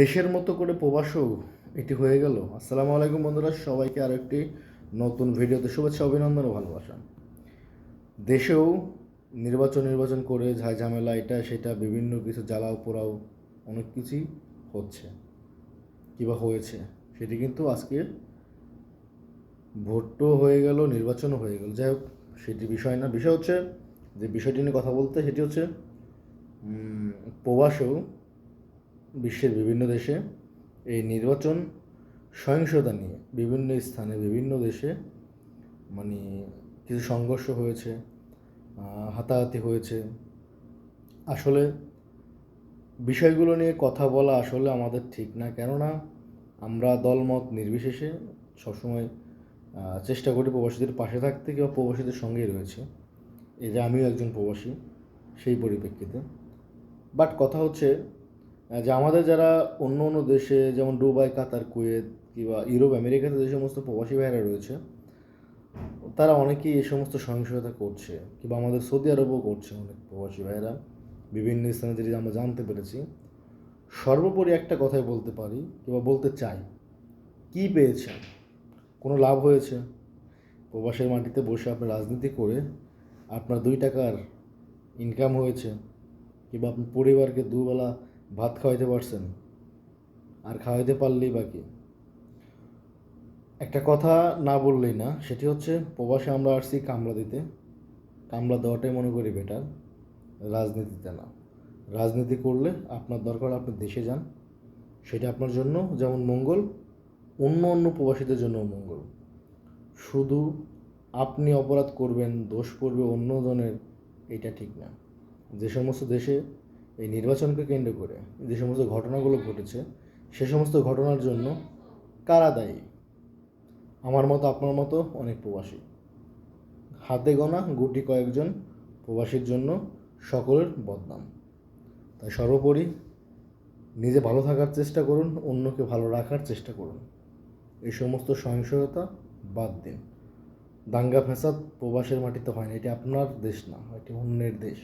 দেশের মতো করে প্রবাসও এটি হয়ে গেল। আসসালামু আলাইকুম বন্ধুরা, সবাইকে আরও একটি নতুন ভিডিওতে শুভেচ্ছা, অভিনন্দন ও ভালোবাসা। দেশেও নির্বাচন নির্বাচন করে ঝাই ঝামেলা এটা, সেটা, বিভিন্ন কিছু জ্বালাও পোড়াও অনেক কিছুই হচ্ছে। কিবা হয়েছে, সেটি কিন্তু আজকে ভোটও হয়ে গেল, নির্বাচনও হয়ে গেল। যাই হোক, সেটি বিষয় না, বিষয় হচ্ছে যে বিষয়টি নিয়ে কথা বলতে, সেটি হচ্ছে প্রবাসেও বিশ্বের বিভিন্ন দেশে এই নির্বাচন সহিংসতা নিয়ে বিভিন্ন স্থানে বিভিন্ন দেশে মানে কিছু সংঘর্ষ হয়েছে হাতাহাতি হয়েছে। আসলে বিষয়গুলো নিয়ে কথা বলা আসলে আমাদের ঠিক না, কেননা আমরা দলমত নির্বিশেষে সবসময় চেষ্টা করি প্রবাসীদের পাশে থাকতে কিংবা প্রবাসীদের সঙ্গেই রয়েছে। এই যে আমিও একজন প্রবাসী, সেই পরিপ্রেক্ষিতে। বাট কথা হচ্ছে যে আমাদের যারা অন্য অন্য দেশে, যেমন দুবাই, কাতার, কুয়েত কিংবা ইউরোপ, আমেরিকাতে যে সমস্ত প্রবাসী ভাইরা রয়েছে, তারা অনেকেই এই সমস্ত সহিংসতা করছে কিংবা আমাদের সৌদি আরবও করছে অনেক প্রবাসী ভাইরা বিভিন্ন স্থানে যেটি আমরা জানতে পেরেছি। সর্বোপরি একটা কথাই বলতে পারি কিংবা বলতে চাই, কি পেয়েছেন কোনো লাভ হয়েছে? প্রবাসের মাটিতে বসে আপনি রাজনীতি করে আপনার দুই টাকার ইনকাম হয়েছে কিংবা আপনার পরিবারকে দুবেলা ভাত খাওয়াইতে পারছেন? আর খাওয়াইতে পারলেই বাকি একটা কথা না বললেই না, সেটি হচ্ছে প্রবাসে আমরা আসছি কামলা দিতে। কামলা দেওয়াটাই মনে করি বেটার রাজনীতিতে না। রাজনীতি করলে আপনার দরকার আপনি দেশে যান, সেটা আপনার জন্য যেমন মঙ্গল, অন্য অন্য প্রবাসীদের জন্য মঙ্গল। শুধু আপনি অপরাধ করবেন, দোষ পড়বে অন্যজনের, এটা ঠিক না। যে সমস্ত দেশে এই নির্বাচনকে কেন্দ্র করে যে সমস্ত ঘটনাগুলো ঘটেছে, সে সমস্ত ঘটনার জন্য কারা দায়ী? আমার মতো, আপনার মতো অনেক প্রবাসী। হাতে গোনা গুটি কয়েকজন প্রবাসীর জন্য সকলের বদনাম। তাই সর্বোপরি নিজে ভালো থাকার চেষ্টা করুন, অন্যকে ভালো রাখার চেষ্টা করুন। এই সমস্ত সহিংসতা বাদ দিন। দাঙ্গা ফ্যাসাদ প্রবাসের মাটিতে হয় না, এটি আপনার দেশ না, এটি অন্যের দেশ।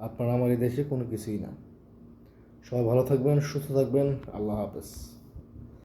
আপনার আমার এই দেশে কোনো কিছুই না। সবাই ভালো থাকবেন সুস্থ থাকবেন। আল্লাহ হাফেজ।